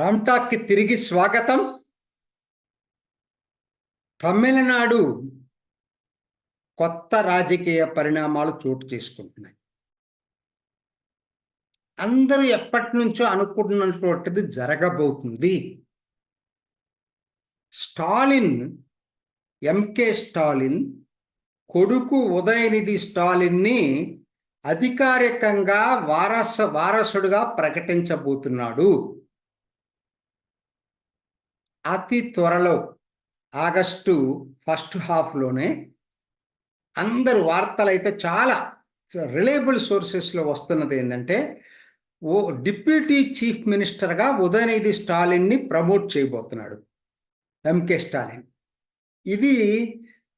రామ్టాక్కి తిరిగి స్వాగతం. తమిళనాడు కొత్త రాజకీయ పరిణామాలు చోటు చేసుకుంటున్నాయి. అందరూ ఎప్పటి నుంచో అనుకుంటున్నటువంటిది జరగబోతుంది. స్టాలిన్ ఎంకే స్టాలిన్ కొడుకు ఉదయనిధి స్టాలిన్ని అధికారికంగా వారస వారసుడుగా ప్రకటించబోతున్నాడు. అతి త్వరలో ఆగస్టు ఫస్ట్ హాఫ్లోనే అందరు వార్తలు అయితే చాలా రిలయబుల్ సోర్సెస్లో వస్తున్నది ఏంటంటే ఓ డిప్యూటీ చీఫ్ మినిస్టర్గా ఉదయనిధి స్టాలిన్ని ప్రమోట్ చేయబోతున్నాడు ఎంకే స్టాలిన్. ఇది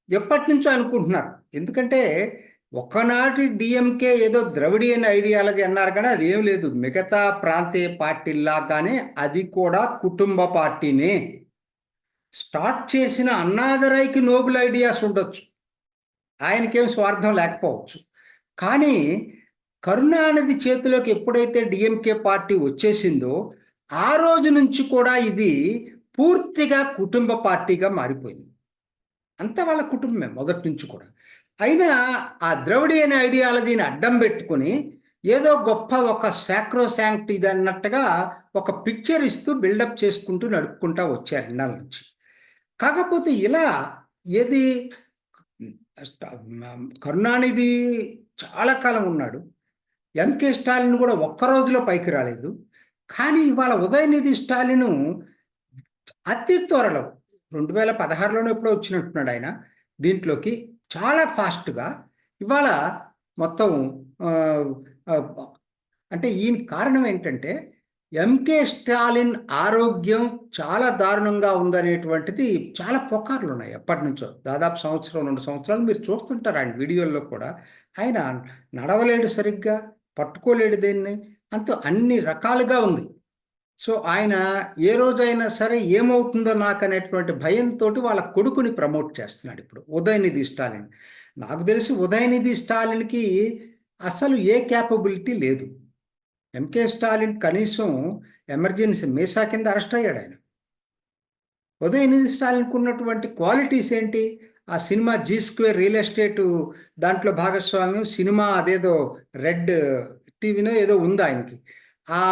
ఎప్పటి నుంచో అనుకుంటున్నారు. ఎందుకంటే ఒకనాటి డిఎంకే ఏదో ద్రవిడియన్ ఐడియాలజీ అన్నారు కానీ అది ఏం లేదు. మిగతా ప్రాంతీయ పార్టీలాగానే అది కూడా కుటుంబ పార్టీనే. స్టార్ట్ చేసిన అన్నాదరైకి నోబుల్ ఐడియాస్ ఉండొచ్చు. ఆయనకేం స్వార్థం లేకపోవచ్చు. కానీ కరుణానిధి చేతిలోకి ఎప్పుడైతే డిఎంకే పార్టీ వచ్చేసిందో ఆ రోజు నుంచి కూడా ఇది పూర్తిగా కుటుంబ పార్టీగా మారిపోయింది. అంత వాళ్ళ కుటుంబమే మొదటి నుంచి కూడా. అయినా ఆ ద్రవిడి అనే ఐడియాలజీని అడ్డం పెట్టుకుని ఏదో గొప్ప ఒక శాక్రోశాంక్ట్ ఇది అన్నట్టుగా ఒక పిక్చర్ ఇస్తూ బిల్డప్ చేసుకుంటూ నడుపుకుంటా వచ్చారు ఇన్నాళ్ళ నుంచి. కాకపోతే ఇలా ఏది కరుణానిధి చాలా కాలం ఉన్నాడు. ఎంకే స్టాలిన్ కూడా ఒక్క రోజులో పైకి రాలేదు. కానీ ఇవాళ ఉదయనిధి స్టాలిన్ అతి త్వరలో రెండు వేల పదహారులోనే ఎప్పుడో వచ్చినట్టున్నాడు ఆయన దీంట్లోకి చాలా ఫాస్ట్గా ఇవాళ మొత్తం అంటే ఈయన కారణం ఏంటంటే ఎంకే స్టాలిన్ ఆరోగ్యం చాలా దారుణంగా ఉందనేటువంటిది చాలా పొకార్లు ఉన్నాయి ఎప్పటి నుంచో దాదాపు సంవత్సరం రెండు సంవత్సరాలు మీరు చూస్తుంటారు ఆయన వీడియోల్లో కూడా. ఆయన నడవలేడు సరిగ్గా పట్టుకోలేడు దేన్ని అంత అన్ని రకాలుగా ఉంది. సో ఆయన ఏ రోజైనా సరే ఏమవుతుందో నాకు అనేటువంటి భయంతో వాళ్ళ కొడుకుని ప్రమోట్ చేస్తున్నాడు ఇప్పుడు ఉదయనిధి స్టాలిన్. నాకు తెలిసి ఉదయనిధి స్టాలిన్కి అసలు ఏ క్యాపబిలిటీ లేదు. ఎంకే స్టాలిన్ కనీసం ఎమర్జెన్సీ మీసా కింద అరెస్ట్ అయ్యాడు ఆయన. ఉదయనిధి స్టాలిన్కి ఉన్నటువంటి క్వాలిటీస్ ఏంటి? ఆ cinema G square real estate దాంట్లో భాగస్వామ్యం సినిమా అదేదో రెడ్ టీవీనో ఏదో ఉంది ఆయనకి? ఆ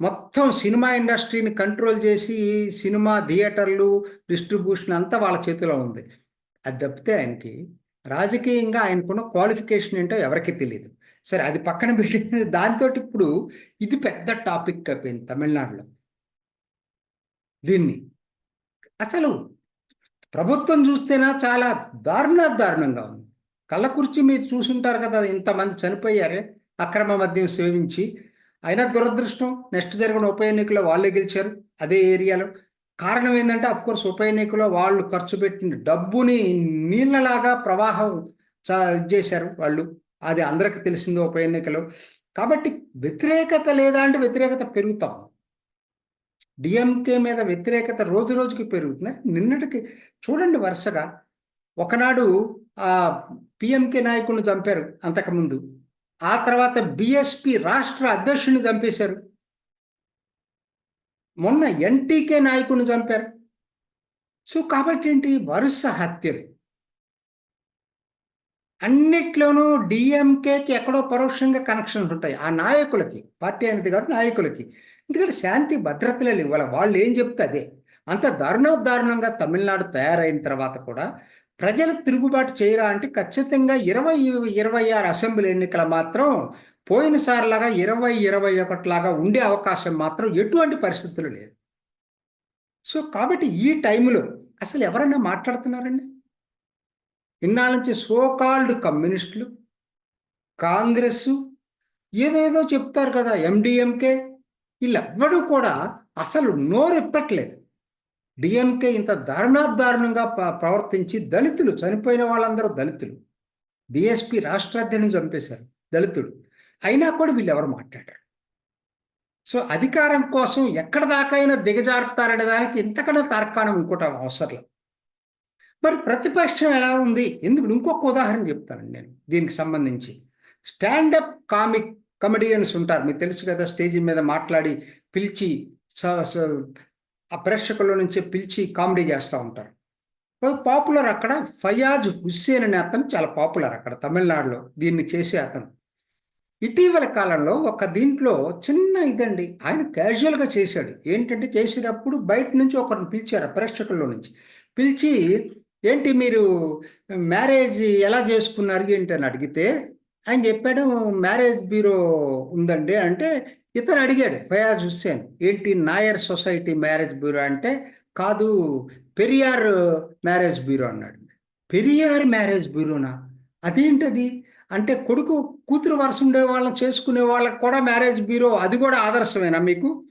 మొత్తం సినిమా ఇండస్ట్రీని కంట్రోల్ చేసి సినిమా థియేటర్లు డిస్ట్రిబ్యూషన్ అంతా వాళ్ళ చేతిలో ఉంది. అది తప్పితే ఆయనకి రాజకీయంగా ఆయనకున్న క్వాలిఫికేషన్ ఏంటో ఎవరికి తెలియదు సరే అది పక్కన పెట్టి దాంతో ఇప్పుడు ఇది పెద్ద టాపిక్ అయిపోయింది తమిళనాడులో. దీన్ని అసలు ప్రభుత్వం చూస్తేనా చాలా దారుణ దారుణంగా ఉంది. కళ్ళకుర్చి మీరు చూసుంటారు కదా ఇంతమంది చనిపోయారే అక్రమ మద్యం సేవించి. అయినా దురదృష్టం నెక్స్ట్ జరిగిన ఉప ఎన్నికలో వాళ్ళే గెలిచారు అదే ఏరియాలో. కారణం ఏంటంటే కోర్స్ ఉప ఎన్నికలో వాళ్ళు ఖర్చు పెట్టిన డబ్బుని నీళ్ళలాగా ప్రవాహం చేశారు వాళ్ళు. అది అందరికి తెలిసిందో ఉప ఎన్నికలు. కాబట్టి వ్యతిరేకత లేదా అంటే వ్యతిరేకత పెరుగుతాం. డిఎంకే మీద వ్యతిరేకత రోజు రోజుకి పెరుగుతుంది. నిన్నటికి చూడండి వరుసగా ఒకనాడు ఆ పిఎంకే నాయకులను చంపారు అంతకుముందు. ఆ తర్వాత బిఎస్పి రాష్ట్ర అధ్యక్షుడిని చంపేశారు. మొన్న ఎన్టీకే నాయకుడిని చంపారు. సో కాబట్టి ఏంటి? వరుస హత్యలు. అన్నిట్లోనూ డిఎంకేకి ఎక్కడో పరోక్షంగా కనెక్షన్స్ ఉంటాయి. ఆ నాయకులకి పార్టీ అనేది కాబట్టి నాయకులకి. ఎందుకంటే శాంతి భద్రతలే ఇవ్వాలి వాళ్ళు ఏం చెప్తే అదే. అంత దారుణోదారుణంగా తమిళనాడు తయారైన తర్వాత కూడా ప్రజలు తిరుగుబాటు చేయరా అంటే ఖచ్చితంగా ఇరవై ఇరవై ఆరు అసెంబ్లీ ఎన్నికల మాత్రం పోయినసారిలాగా ఇరవై ఇరవై ఒకటిలాగా ఉండే అవకాశం మాత్రం ఎటువంటి పరిస్థితులు లేదు. సో కాబట్టి ఈ టైంలో అసలు ఎవరైనా మాట్లాడుతున్నారండి? ఇన్నాళ్ళ నుంచి సోకాల్డ్ కమ్యూనిస్టులు కాంగ్రెస్ ఏదేదో చెప్తారు కదా ఎండిఎంకే వీళ్ళెవ్వడూ కూడా అసలు నోరెప్పట్లేదు. డిఎంకే ఇంత దారుణాదారుణంగా ప్రవర్తించి దళితులు చనిపోయిన వాళ్ళందరూ దళితులు. డిఎస్పి రాష్ట్రాధ్యని చంపేశారు దళితుడు. అయినా కూడా వీళ్ళు ఎవరు మాట్లాడారు? సో అధికారం కోసం ఎక్కడ దాకైనా దిగజారుతారనే దానికి ఇంతకన్నా తార్కాణం ఇంకోటి అవసరం మరి ప్రతిపక్షం ఎలా ఉంది? ఎందుకు? ఇంకొక ఉదాహరణ చెప్తానండి నేను దీనికి సంబంధించి. స్టాండప్ కామిక్ కమెడియన్స్ ఉంటారు. మీకు తెలుసు కదా స్టేజ్ మీద మాట్లాడి పిలిచి స- స- ఆ ప్రేక్షకుల నుంచి పిలిచి కామెడీ చేస్తూ ఉంటారు. పాపులర్ అక్కడ ఫయాజ్ హుస్సేన్ అనే అతను చాలా పాపులర్ అక్కడ తమిళనాడులో దీన్ని చేసే అతను. ఇటీవల కాలంలో ఒక దీంట్లో చిన్న ఇదండి. ఆయన క్యాజువల్గా చేశాడు. ఏంటంటే చేసేటప్పుడు బయట నుంచి ఒకరిని పిలిచారు ఆ ప్రేక్షకుల్లో నుంచి. పిలిచి ఏంటి మీరు మ్యారేజ్ ఎలా చేసుకున్నారు ఏంటి? అని అడిగితే ఆయన చెప్పాడు మ్యారేజ్ బ్యూరో ఉందండి. అంటే ఇతను అడిగాడు ఫయాజ్ హుస్సేన్ ఏంటి నాయర్ సొసైటీ మ్యారేజ్ బ్యూరో అంటే? కాదు పెరియార్ మ్యారేజ్ బ్యూరో అన్నాడు. పెరియార్ మ్యారేజ్ బ్యూరోనా? అదేంటది? అంటే కొడుకు కూతురు వరుస ఉండే వాళ్ళని చేసుకునే వాళ్ళకి కూడా మ్యారేజ్ బ్యూరో అది కూడా ఆదర్శమేనా మీకు?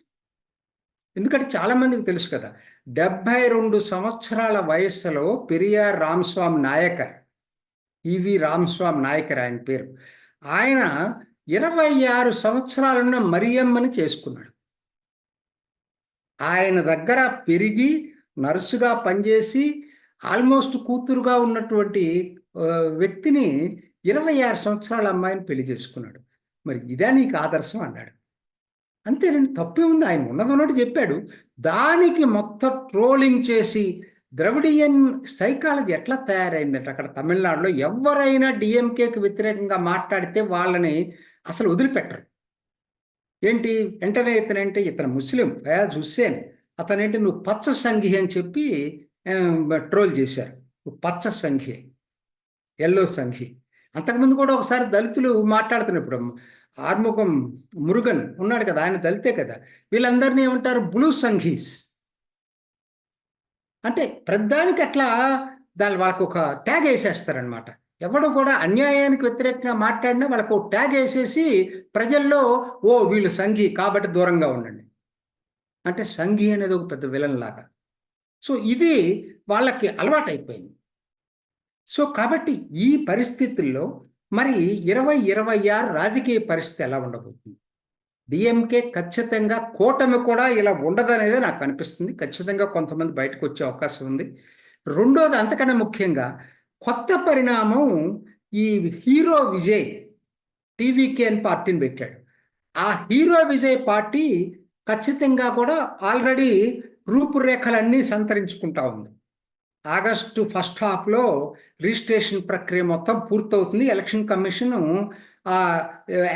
ఎందుకంటే చాలా మందికి తెలుసు కదా డెబ్బై రెండు సంవత్సరాల వయస్సులో పెరియార్ రామస్వామి నాయకర్. ఈవి రామస్వామి నాయకర్ ఆయన పేరు. ఆయన ఇరవై ఆరు సంవత్సరాలున్న మరియమ్మని చేసుకున్నాడు. ఆయన దగ్గర పెరిగి నర్సుగా పనిచేసి ఆల్మోస్ట్ కూతురుగా ఉన్నటువంటి వ్యక్తిని ఇరవై ఆరు సంవత్సరాల అమ్మాయిని పెళ్ళి చేసుకున్నాడు. మరి ఇదే నీకు ఆదర్శం అన్నాడు. అంతేనండి తప్పే ఉంది. ఆయన ఉన్నదన్నట్టు చెప్పాడు. దానికి మొత్తం ట్రోలింగ్ చేసి ద్రవిడియన్ సైకాలజీ ఎట్లా తయారైందంటే అక్కడ తమిళనాడులో ఎవరైనా డిఎంకేకి వ్యతిరేకంగా మాట్లాడితే వాళ్ళని అసలు వదిలిపెట్టరు. ఏంటి? వెంటనే ఇతనంటే? ఇతను ముస్లిం. ఫయాజ్ హుస్సేన్. అతనేంటి? నువ్వు పచ్చ సంఘి అని చెప్పి ట్రోల్ చేశారు. నువ్వు పచ్చ సంఘి. ఎల్లో సంఘి. అంతకుముందు కూడా ఒకసారి దళితులు మాట్లాడుతున్నప్పుడు ఆర్ముఖం మురుగన్ ఉన్నాడు కదా ఆయన దళితే కదా. వీళ్ళందరినీ ఏమంటారు? బ్లూ సంఘీస్ అంటే ప్రధానికి అట్లా దాని వాళ్ళకు ఒక ట్యాగ్ వేసేస్తారనమాట ఎవడు కూడా అన్యాయానికి వ్యతిరేకంగా మాట్లాడినా వాళ్ళకు ఒక ట్యాగ్ వేసేసి ప్రజల్లో ఓ వీళ్ళు సంఘి కాబట్టి దూరంగా ఉండండి. అంటే సంఘి అనేది ఒక పెద్ద విలన్ లాగా. సో ఇది వాళ్ళకి అలవాటైపోయింది. సో కాబట్టి ఈ పరిస్థితుల్లో మరి ఇరవై ఇరవై ఆరు రాజకీయ పరిస్థితి ఎలా ఉండబోతుంది? డిఎంకే ఖచ్చితంగా కూటమి కూడా ఇలా ఉండదనేది నాకు అనిపిస్తుంది. ఖచ్చితంగా కొంతమంది బయటకు వచ్చే అవకాశం ఉంది. రెండోది అంతకన్నా ముఖ్యంగా కొత్త పరిణామం ఈ హీరో విజయ్ టీవీకే అని పార్టీని పెట్టాడు. ఆ హీరో విజయ్ పార్టీ ఖచ్చితంగా కూడా ఆల్రెడీ రూపురేఖలన్నీ సంతరించుకుంటా ఉంది. ఆగస్టు ఫస్ట్ హాఫ్లో రిజిస్ట్రేషన్ ప్రక్రియ మొత్తం పూర్తవుతుంది. ఎలక్షన్ కమిషన్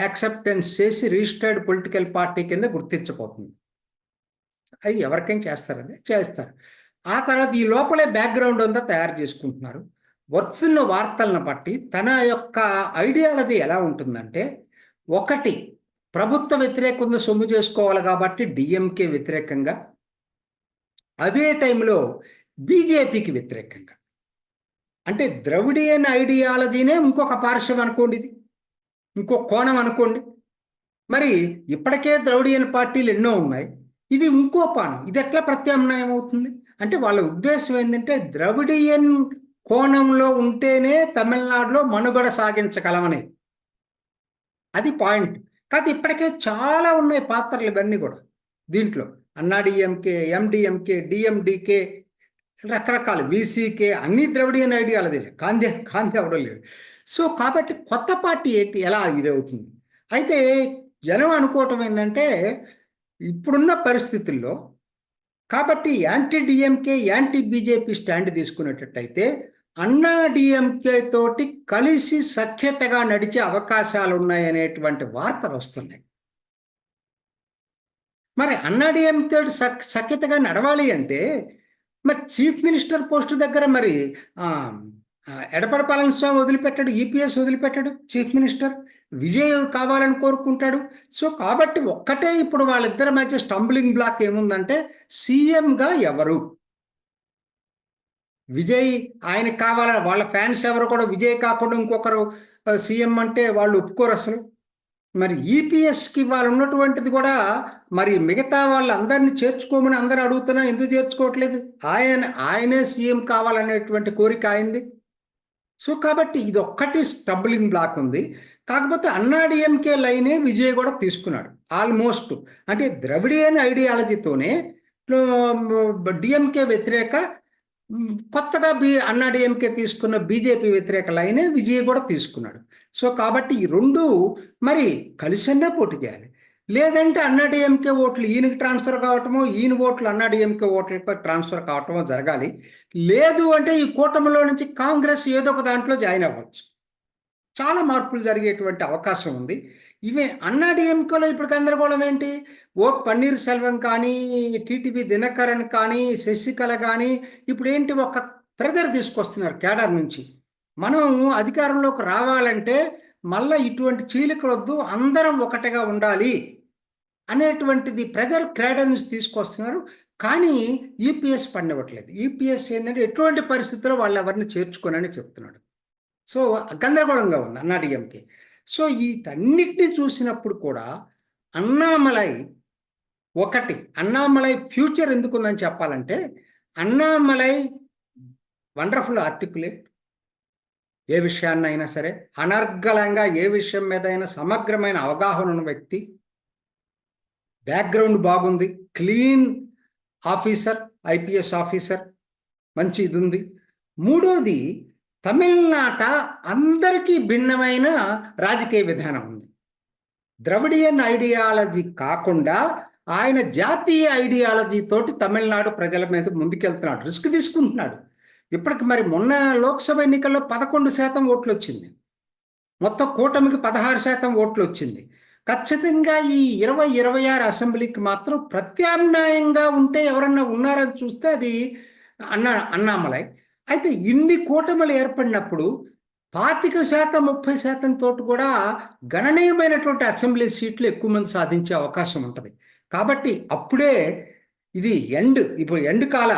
యాక్సెప్టెన్స్ చేసి రిజిస్టర్డ్ పొలిటికల్ పార్టీ కింద గుర్తించబోతుంది. అది ఎవరికైనా చేస్తారని చేస్తారు. ఆ తర్వాత ఈ లోపలే బ్యాక్గ్రౌండ్ అంతా తయారు చేసుకుంటున్నారు. వస్తున్న వార్తలను బట్టి తన యొక్క ఐడియాలజీ ఎలా ఉంటుందంటే ఒకటి ప్రభుత్వ వ్యతిరేకంగా సొమ్ము చేసుకోవాలి కాబట్టి డిఎంకే వ్యతిరేకంగా. అదే టైంలో బీజేపీకి వ్యతిరేకంగా. అంటే ద్రవిడియన్ ఐడియాలజీనే ఇంకొక పార్శ్వం అనుకోండి ఇది. ఇంకో కోణం అనుకోండి. మరి ఇప్పటికే ద్రవిడియన్ పార్టీలు ఎన్నో ఉన్నాయి. ఇది ఇంకో పానం ఇది ఎట్లా ప్రత్యామ్నాయం అవుతుంది? అంటే వాళ్ళ ఉద్దేశం ఏంటంటే ద్రవిడియన్ కోణంలో ఉంటేనే తమిళనాడులో మనుగడ సాగించగలమనేది. అది పాయింట్. కాదు ఇప్పటికే చాలా ఉన్నాయి పాత్రలు ఇవన్నీ కూడా. దీంట్లో అన్నాడిఎంకే ఎండిఎంకే డిఎండికే రకరకాల వీసీకే అన్ని ద్రవిడియన్ ఐడియాలజీ కాంతి కాంతి అవడం లేదు సో కాబట్టి కొత్త పార్టీ ఏంటి ఎలా ఇది అవుతుంది అయితే జనం అనుకోవటం ఏంటంటే ఇప్పుడున్న పరిస్థితుల్లో కాబట్టి anti DMK anti BJP stand తీసుకునేటట్టయితే Anna DMK తోటి కలిసి సఖ్యతగా నడిచే అవకాశాలు ఉన్నాయనేటువంటి వార్తలు వస్తున్నాయి. మరి అన్నా డిఎంకే సక్ సఖ్యతగా నడవాలి అంటే మరి చీఫ్ మినిస్టర్ పోస్ట్ దగ్గర మరి ఎడపడ పళనిస్వామి వదిలిపెట్టాడు ఈపీఎస్ వదిలిపెట్టాడు చీఫ్ మినిస్టర్. విజయ్ కావాలని కోరుకుంటాడు. సో కాబట్టి ఒక్కటే ఇప్పుడు వాళ్ళిద్దరి మధ్య స్టంబ్లింగ్ బ్లాక్ ఏముందంటే సీఎంగా ఎవరు? విజయ్ ఆయనకు కావాలని వాళ్ళ ఫ్యాన్స్ ఎవరు కూడా విజయ్ కాకుండా ఇంకొకరు సీఎం అంటే వాళ్ళు ఒప్పుకోరు అసలు. మరి ఈపీఎస్కి వాళ్ళు ఉన్నటువంటిది కూడా మరి మిగతా వాళ్ళందరినీ చేర్చుకోమని అందరూ అడుగుతున్నా ఎందుకు చేర్చుకోవట్లేదు? ఆయన ఆయనే సీఎం కావాలనేటువంటి కోరిక అయింది. సో కాబట్టి ఇది ఒక్కటి స్టబ్లింగ్ బ్లాక్ ఉంది. కాకపోతే అన్నాడీఎంకే లైనే విజయ్ కూడా తీసుకున్నాడు ఆల్మోస్ట్. అంటే ద్రవిడియన్ ఐడియాలజీతోనే డిఎంకే వ్యతిరేక కొత్తగా బి అన్నాడిఎంకే తీసుకున్న బీజేపీ వ్యతిరేక లైనే విజయ్ కూడా తీసుకున్నాడు. సో కాబట్టి ఈ రెండు మరి కలిసన్నా పోటీ చేయాలి. లేదంటే అన్నాడీఎంకే ఓట్లు ఈయనకి ట్రాన్స్ఫర్ కావటమో ఈయన ఓట్లు అన్నాడీఎంకే ఓట్లకు ట్రాన్స్ఫర్ కావటమో జరగాలి. లేదు అంటే ఈ కూటమిలో నుంచి కాంగ్రెస్ ఏదో ఒక దాంట్లో జాయిన్ అవ్వచ్చు. చాలా మార్పులు జరిగేటువంటి అవకాశం ఉంది. ఇవే అన్నాడీఎంకేలో ఇప్పుడు గందరగోళం ఏంటి? ఓ పన్నీర్ సెల్వం కానీ టీటీపీ దినకరన్ కానీ శశికళ కానీ ఇప్పుడు ఏంటి ఒక ప్రెజర్ తీసుకొస్తున్నారు కేడర్ నుంచి. మనం అధికారంలోకి రావాలంటే మళ్ళా ఇటువంటి చీలికలొద్దు అందరం ఒకటిగా ఉండాలి అనేటువంటిది ప్రెజర్ క్రేడర్ నుంచి తీసుకొస్తున్నారు. కానీ ఈపీఎస్ పండివ్వట్లేదు ఈపీఎస్ ఏంటంటే ఎటువంటి పరిస్థితుల్లో వాళ్ళు ఎవరిని చేర్చుకోనని చెప్తున్నాడు. సో గందరగోళంగా ఉంది అన్నాడీఎంకి సో వీటన్నిటిని చూసినప్పుడు కూడా అన్నామలై ఒకటి అన్నామలై ఫ్యూచర్ ఎందుకు ఉందని చెప్పాలంటే అన్నామలై వండర్ఫుల్ ఆర్టికులేట్ ఏ విషయాన్నైనా సరే అనర్గళంగా ఏ విషయం మీద అయినా సమగ్రమైన అవగాహన ఉన్న వ్యక్తి బ్యాక్గ్రౌండ్ బాగుంది క్లీన్ ఆఫీసర్ ఐపీఎస్ ఆఫీసర్ మంచి ఇది ఉంది మూడోది తమిళనాట అందరికీ భిన్నమైన రాజకీయ విధానం ఉంది. ద్రవిడియన్ ఐడియాలజీ కాకుండా ఆయన జాతీయ ఐడియాలజీ తోటి తమిళనాడు ప్రజల మీద ముందుకెళ్తున్నాడు రిస్క్ తీసుకుంటున్నాడు. ఇప్పటికి మరి మొన్న లోక్సభ ఎన్నికల్లో పదకొండు శాతం ఓట్లు వచ్చింది. మొత్తం కూటమికి పదహారు శాతం ఓట్లు వచ్చింది. ఖచ్చితంగా ఈ ఇరవై ఇరవై ఆరు అసెంబ్లీకి మాత్రం ప్రత్యామ్నాయంగా ఉంటే ఎవరన్నా ఉన్నారని చూస్తే అది అన్న అన్నామలై. అయితే ఇన్ని కూటములు ఏర్పడినప్పుడు పాతిక శాతం ముప్పై శాతం తోటి కూడా గణనీయమైనటువంటి అసెంబ్లీ సీట్లు ఎక్కువ మంది సాధించే అవకాశం ఉంటుంది. కాబట్టి అప్పుడే ఇది ఎండ్ ఇప్పుడు ఎండ్ కాల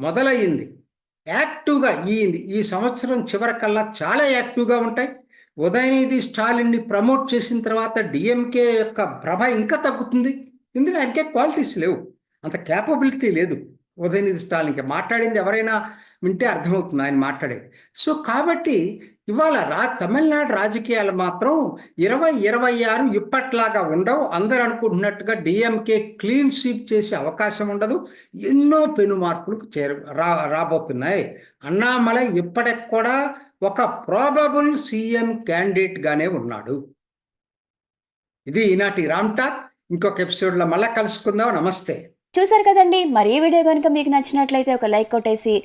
మొదలయ్యింది. యాక్టివ్గా ఈ ఈ సంవత్సరం చివరికల్లా చాలా యాక్టివ్గా ఉంటాయి. ఉదయనిధి స్టాలిన్ని ప్రమోట్ చేసిన తర్వాత డిఎంకే యొక్క ప్రభ ఇంకా తగ్గుతుంది. ఇందులో ఆయనకే క్వాలిటీస్ లేవు. అంత క్యాపబిలిటీ లేదు ఉదయనిధి స్టాలిన్కి. మాట్లాడింది ఎవరైనా వింటే అర్థమవుతుంది ఆయన మాట్లాడేది. సో కాబట్టి ఇవాళ రా తమిళనాడు రాజకీయాలు మాత్రం ఇరవై ఇరవై ఆరు ఇప్పట్లాగా ఉండవు. అందరు అనుకుంటున్నట్టుగా డిఎంకే క్లీన్ స్వీప్ చేసే అవకాశం ఉండదు. ఎన్నో పెను మార్పులకు చేరు రా రాబోతున్నాయి. అన్నామలై ఇప్పటికి కూడా ఒక ప్రాబబుల్ సీఎం క్యాండిడేట్గానే ఉన్నాడు. ఇది ఈనాటి రామ్ టాక్. ఇంకొక ఎపిసోడ్లో మళ్ళీ కలుసుకుందాం. నమస్తే. చూసారు కదండి. మరి ఈ వీడియో కనుక మీకు నచ్చినట్లయితే ఒక లైక్ కొట్టేసి